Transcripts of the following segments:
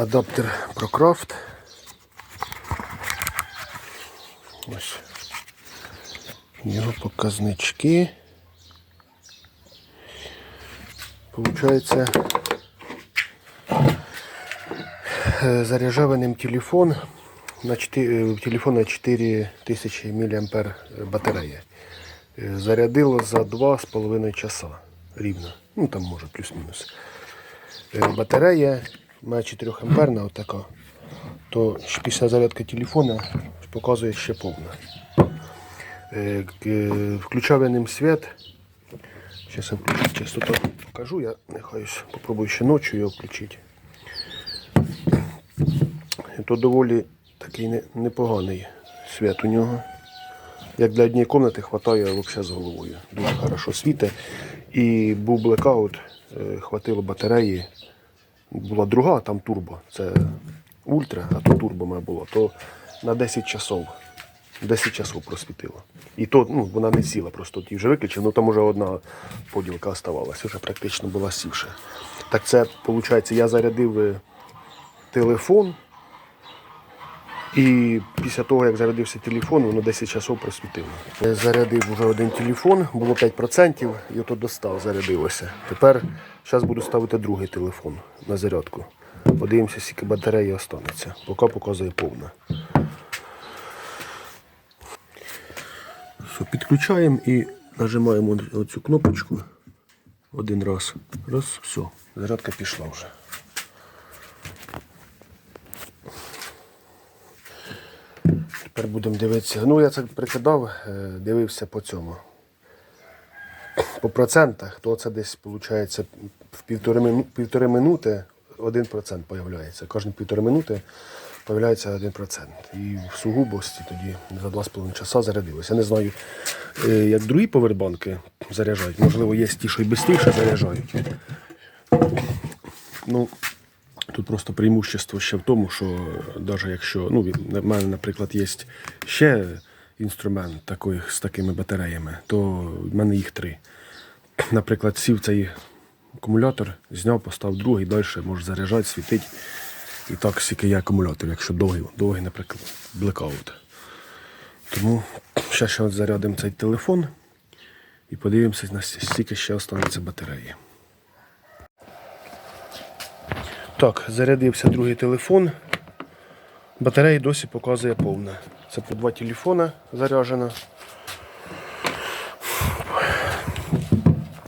Адаптер ProCraft. Ось його показнички. Получається, е, заряджав ним телефон на 4, телефон на 4000 мА батарея. Е, Зарядило за 2,5 часа рівно. Ну там може плюс-мінус. Е, Батарея має 4 амперна отака, то після зарядки телефона показує ще повна. Е, е, Включав я ним світ. Зараз я включу частоту покажу, я нехай ось попробую ще ночі його включити. То доволі такий непоганий світ у нього. Як для однієї кімнати вистачає взагалі з головою. Дуже хорошо світить. І був блекаут, е, хватило батареї. Була друга, там турбо. Це ультра, а то турбо має було. То на 10 часов. 10 часов просвітило. І то ну, вона не сіла, просто ті вже виключив, ну там уже одна поділка оставалася, вже практично була сівша. Так це, виходить, я зарядив е, телефон. І після того, як зарядився телефон, воно 10 часов просвітило. Зарядив вже один телефон, було 5%, і ото достав, зарядилося. Тепер зараз буду ставити другий телефон на зарядку. Подивимося, скільки батареї останеться. Поки показує повна. Підключаємо і нажимаємо оцю кнопочку один раз. Раз, все, зарядка пішла вже. Тепер будемо дивитися. Ну, я це прикидав, е, дивився по цьому. По процентах, то це десь виходить в півтори, півтори минути 1% з'являється. Кожні півтори минути з'являється 1%. І в сугубості тоді за 2,5 часа зарядилося. Я не знаю, е, як другі повербанки заряджають. Можливо, є ті, що й швидше заряджають. Ну, Тут просто преимущество ще в тому, що навіть якщо ну, в мене, наприклад, є ще інструмент такий, з такими батареями, то в мене їх три. Наприклад, сів цей акумулятор, зняв, поставив другий, далі може заряджати, світить. І так скільки є акумулятор, якщо довгий, довгий, наприклад, блекаут. Тому ще ще зарядимо цей телефон і подивимося, скільки ще останеться батареї. Так, зарядився другий телефон. Батарея досі показує повна. Це по два телефона заряджена.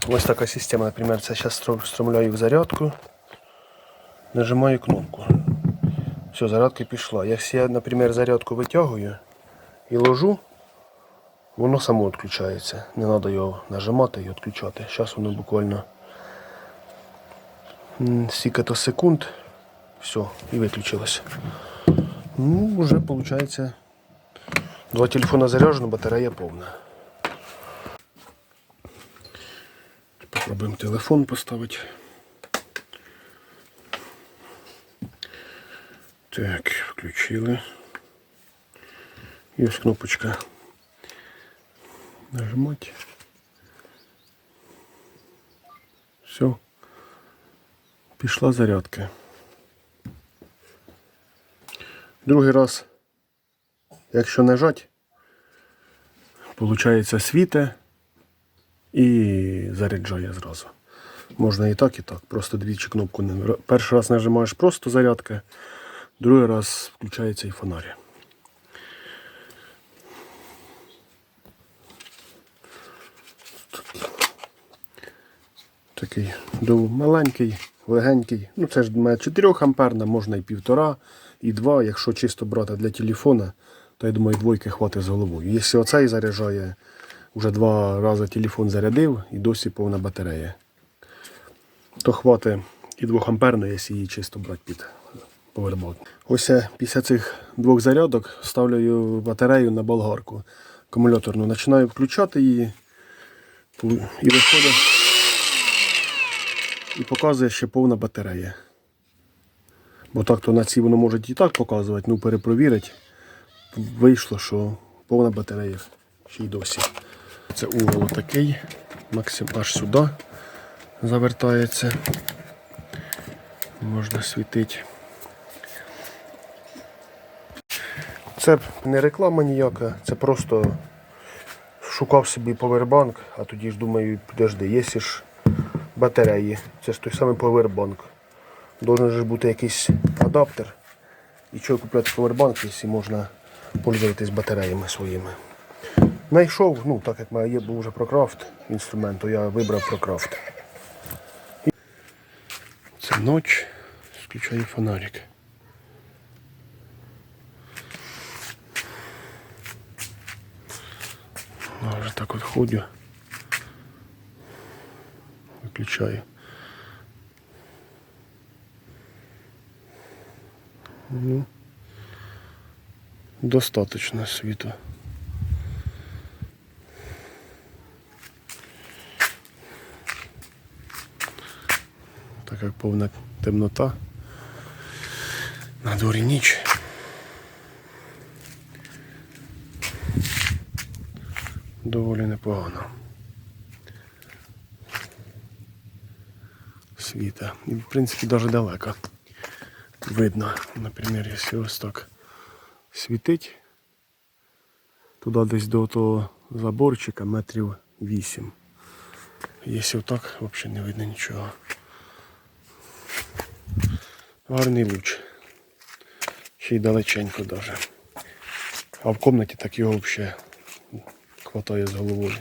Ось така система, наприклад, це зараз встромляю в зарядку. Нажимаю кнопку. Все, зарядка пішла. Якщо я, наприклад, зарядку витягую і ложу, воно само відключається. Не треба його нажимати і відключати. Зараз воно буквально м, стільки-то секунд. Все, і виключилось. Ну, вже виходить. Два телефона заряджено, батарея повна. Попробуємо телефон поставити. Так, включили. Ось кнопочка. Нажимати. Все. Пішла зарядка. Другий раз, якщо нажать, виходить світе і заряджає зразу. Можна і так, і так. Просто двічі кнопку не Перший раз нажимаєш просто зарядка, другий раз включається і фонарь. Такий маленький, легенький. Ну це ж має 4 амперна, можна і півтора, і два. Якщо чисто брати для телефона, то я думаю, двойки хватить з головою. Якщо оцей заряджає, вже два рази телефон зарядив і досі повна батарея, то хватить і 2 амперної, якщо її чисто брати під повербанк. Ось я після цих двох зарядок ставлю батарею на болгарку акумуляторну. Починаю включати її і виходить і показує ще повна батарея. Бо так-то на ці воно може і так показувати, ну перепровірить. Вийшло, що повна батарея ще й досі. Це угол такий, максим аж сюди завертається. Можна світити. Це не реклама ніяка, це просто шукав собі повербанк, а тоді ж думаю, подожди, є ж батареї. Це ж той самий повербанк. Должен же бути якийсь адаптер. І чого купляти повербанк, якщо можна пользуватись батареями своїми. Найшов, ну так як в мене є був вже прокрафт інструмент, то я вибрав прокрафт. Це ніч, включаю фонарик. Я вже так от ходю. Виключаю. Ну, достаточно світу. Так як повна темнота. На дворі ніч. Доволі непогано. Світа. І в принципі навіть далеко. Видно, наприклад, якщо ось так світить, туди десь до того заборчика метрів 8. Якщо так, взагалі не видно нічого. Гарний луч. Ще й далеченько даже. А в кімнаті так його взагалі хватає з головою.